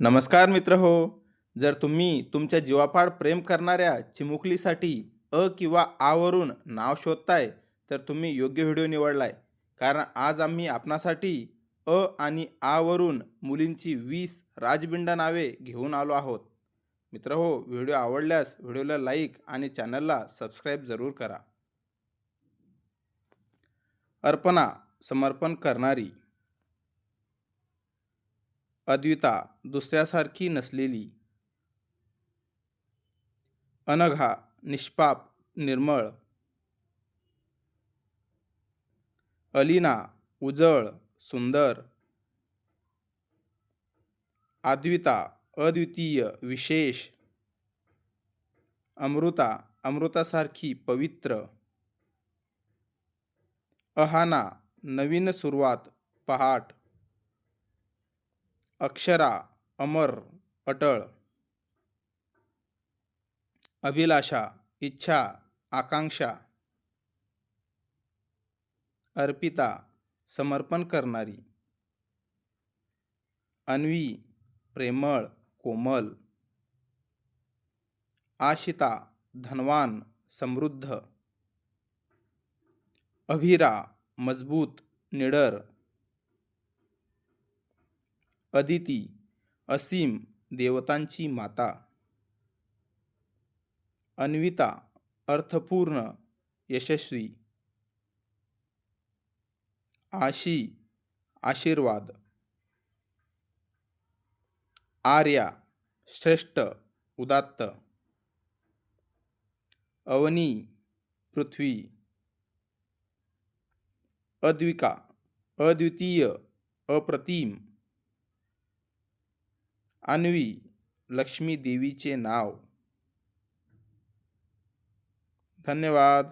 नमस्कार मित्र हो. जर तुम्ही तुमच्या जीवापाड प्रेम करणाऱ्या चिमुकलीसाठी अ किंवा आवरून नाव शोधताय तर तुम्ही योग्य व्हिडिओ निवडलाय. कारण आज आम्ही आपणासाठी अ आणि आवरून मुलींची वीस राजबिंड नावे घेऊन आलो आहोत. मित्र हो व्हिडिओ आवडल्यास व्हिडिओला लाईक आणि चॅनलला सबस्क्राईब जरूर करा. अर्पणा समर्पण करणारी. अद्विता दुसऱ्यासारखी नसलेली. अनघा निष्पाप निर्मळ. अलिना उजळ सुंदर. अद्विता अद्वितीय विशेष. अमृता अमृतासारखी पवित्र. अहाना नवीन सुरुवात पहाट. अक्षरा अमर अटळ. अभिलाषा इच्छा आकांक्षा. अर्पिता समर्पण करणारी. अन्वी प्रेमळ कोमल. आशिता धनवान समृद्ध. अभिरा मजबूत निडर. अदिती असीम देवतांची माता. अन्विता अर्थपूर्ण यशस्वी. आशी आशीर्वाद. आर्या श्रेष्ठ उदात्त. अवनी पृथ्वी. अद्विका अद्वितीय अप्रतिम. अन्वी लक्ष्मी देवीचे नाव. धन्यवाद.